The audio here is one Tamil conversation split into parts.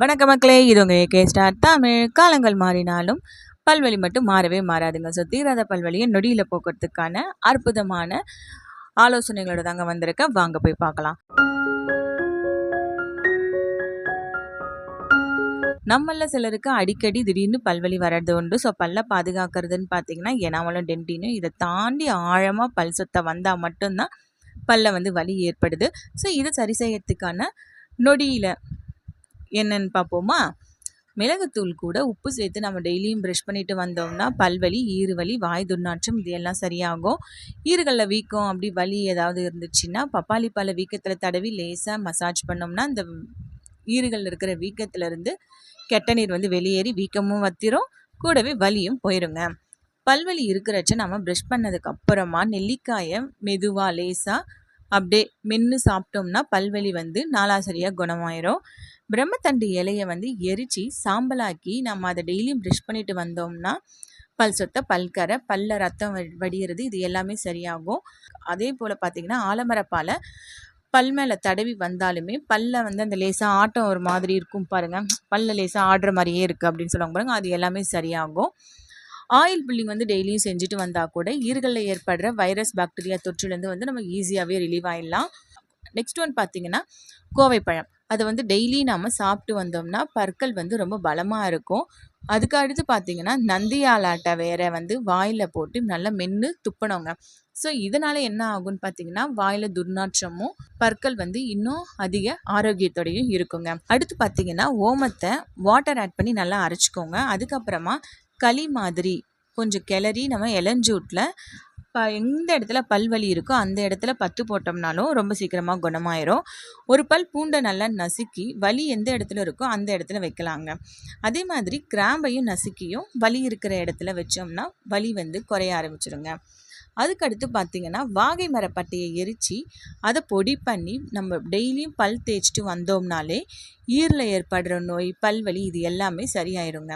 வணக்க மக்களே இது உங்கள் கே ஸ்டார் தமிழ். காலங்கள் மாறினாலும் பல்வலி மட்டும் மாறவே மாறாதுங்க. ஸோ தீராத பல்வலியை நொடியில் போக்குறதுக்கான அற்புதமான ஆலோசனைகளோட தாங்க வந்திருக்கேன். வாங்க போய் பார்க்கலாம். நம்மள சிலருக்கு அடிக்கடி திடீர்னு பல்வலி வர்றது உண்டு. ஸோ பல்ல பாதுகாக்கிறதுன்னு பார்த்தீங்கன்னா எனாமலும் டென்டினும் இதை தாண்டி ஆழமாக பல் சொத்தை வந்தால் மட்டும்தான் பல்ல வந்து வலி ஏற்படுது. ஸோ இதை சரி செய்யறதுக்கான நொடியில் என்னன்னு பார்ப்போமா? மிளகுத்தூள் கூட உப்பு சேர்த்து நம்ம டெய்லியும் ப்ரெஷ் பண்ணிட்டு வந்தோம்னா பல்வலி ஈறுவலி வாய் துர்நாற்றம் இது எல்லாம் சரியாகும். ஈறுகளில் வீக்கம் அப்படி வலி ஏதாவது இருந்துச்சுன்னா பப்பாளி பழ வீக்கத்தில் தடவி லேசாக மசாஜ் பண்ணோம்னா அந்த ஈறுகளில் இருக்கிற வீக்கத்துலேருந்து கெட்ட நீர் வந்து வெளியேறி வீக்கமும் வத்திரும் கூடவே வலியும் போயிருங்க. பல்வலி இருக்கிறச்ச நம்ம ப்ரெஷ் பண்ணதுக்கு அப்புறமா நெல்லிக்காயை மெதுவாக லேசாக அப்படியே மென்று சாப்பிட்டோம்னா பல்வலி வந்து நாலாசரியாக குணமாயிரும். பிரம்மத்தண்டு இலையை வந்து எரித்து சாம்பலாக்கி நம்ம அதை டெய்லியும் ப்ரஷ் பண்ணிட்டு வந்தோம்னா பல் சொத்த பல்கரை பல்ல ரத்தம் வடிகிறது இது எல்லாமே சரியாகும். அதே போல் பார்த்திங்கன்னா ஆலமரப்பால் பல் மேலே தடவி வந்தாலுமே பல்ல வந்து அந்த லேசாக ஆட்டம் ஒரு மாதிரி இருக்கும் பாருங்கள் பல்ல லேசாக ஆடுற மாதிரியே இருக்குது அப்படின்னு சொல்லுவாங்க பாருங்கள் அது எல்லாமே சரியாகும். ஆயில் பில்லிங் வந்து டெய்லியும் செஞ்சுட்டு வந்தால் கூட ஈர்களில் ஏற்படுற வைரஸ் பாக்டீரியா தொற்றுலேருந்து வந்து நம்ம ஈஸியாகவே ரிலீவ் ஆகிடலாம் நெக்ஸ்ட் ஒன் பார்த்திங்கன்னா கோவைப்பழம். அதை வந்து டெய்லி நாம் சாப்பிட்டு வந்தோம்னா பற்கள் வந்து ரொம்ப பலமாக இருக்கும். அதுக்கு அடுத்து பார்த்திங்கன்னா நந்தியாலாட்டை வேற வந்து வாயில் போட்டு நல்லா மென்று துப்பணுங்க. ஸோ இதனால் என்ன ஆகும்னு பார்த்தீங்கன்னா வாயில் துர்நாற்றமும் பற்கள் வந்து இன்னும் அதிக ஆரோக்கியத்தோடையும் இருக்குங்க. அடுத்து பார்த்தீங்கன்னா ஓமத்தை வாட்டர் ஆட் பண்ணி நல்லா அரைச்சிக்கோங்க. அதுக்கப்புறமா களி மாதிரி. கொஞ்சம் கிளறி நம்ம இளஞ்சூட்டில் இப்போ எந்த இடத்துல பல் வலி இருக்கோ அந்த இடத்துல பத்து போட்டோம்னாலும் ரொம்ப சீக்கிரமாக குணமாயிரும். ஒரு பல் பூண்டை நல்லா நசுக்கி வலி எந்த இடத்துல இருக்கோ அந்த இடத்துல வைக்கலாங்க. அதே மாதிரி கிராம்பையும் நசுக்கியும் வலி இருக்கிற இடத்துல வச்சோம்னா வலி வந்து குறைய ஆரம்பிச்சிருங்க. அதுக்கடுத்து பார்த்திங்கன்னா வாகை மரப்பட்டையை எரித்து அதை பொடி பண்ணி நம்ம டெய்லியும் பல் தேய்ச்சிட்டு வந்தோம்னாலே ஈரில் ஏற்படுற நோய் பல்வலி இது எல்லாமே சரியாயிருங்க.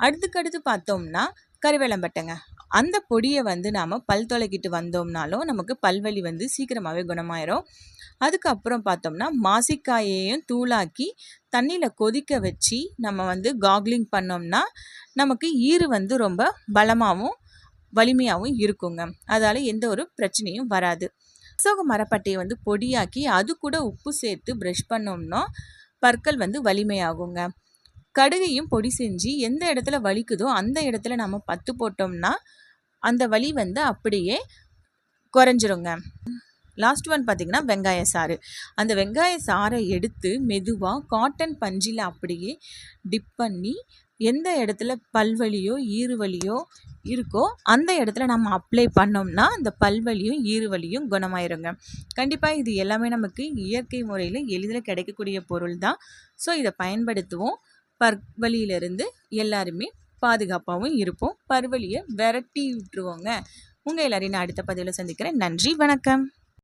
அடுத்துக்கடுத்து பார்த்தோம்னா கருவேலம்பட்டைங்க அந்த பொடியை வந்து நாம் பல் தொலைக்கிட்டு வந்தோம்னாலும் நமக்கு பல்வலி வந்து சீக்கிரமாகவே குணமாயிரும். அதுக்கப்புறம் பார்த்தோம்னா மாசிக்காயையும் தூளாக்கி தண்ணியில் கொதிக்க வச்சு நம்ம வந்து காக்லிங் பண்ணோம்னா நமக்கு ஈறு வந்து ரொம்ப பலமாகவும் வலிமையாகவும் இருக்குங்க. அதால் எந்த ஒரு பிரச்சனையும் வராது. அசோக மரப்பட்டையை வந்து பொடியாக்கி அது கூட உப்பு சேர்த்து ப்ரஷ் பண்ணோம்னா பற்கள் வந்து வலிமையாகுங்க. கடுகையும் பொடி செஞ்சு எந்த இடத்துல வலிக்குதோ அந்த இடத்துல நம்ம பத்து போட்டோம்னா அந்த வலி வந்து அப்படியே குறைஞ்சிருங்க. லாஸ்ட் ஒன் பார்த்திங்கன்னா வெங்காய சாறு. அந்த வெங்காய சாறை எடுத்து மெதுவாக காட்டன் பஞ்சில் அப்படியே டிப் பண்ணி எந்த இடத்துல பல்வலியோ ஈறுவலியோ இருக்கோ அந்த இடத்துல நம்ம அப்ளை பண்ணோம்னா அந்த பல்வலியும் ஈறுவலியும் குணமாயிருங்க. கண்டிப்பாக இது எல்லாமே நமக்கு இயற்கை முறையில் எளிதில் கிடைக்கக்கூடிய பொருள் தான் ஸோ இதை பயன்படுத்துவோம். பற்வலியிலிருந்து எல்லாருமே பாதுகாப்பாகவும் இருப்போம். பர்வழியை விரட்டி விட்டுருவோங்க உங்கள் எல்லாரையும் நான் அடுத்த பதிவில் சந்திக்கிறேன். நன்றி வணக்கம்.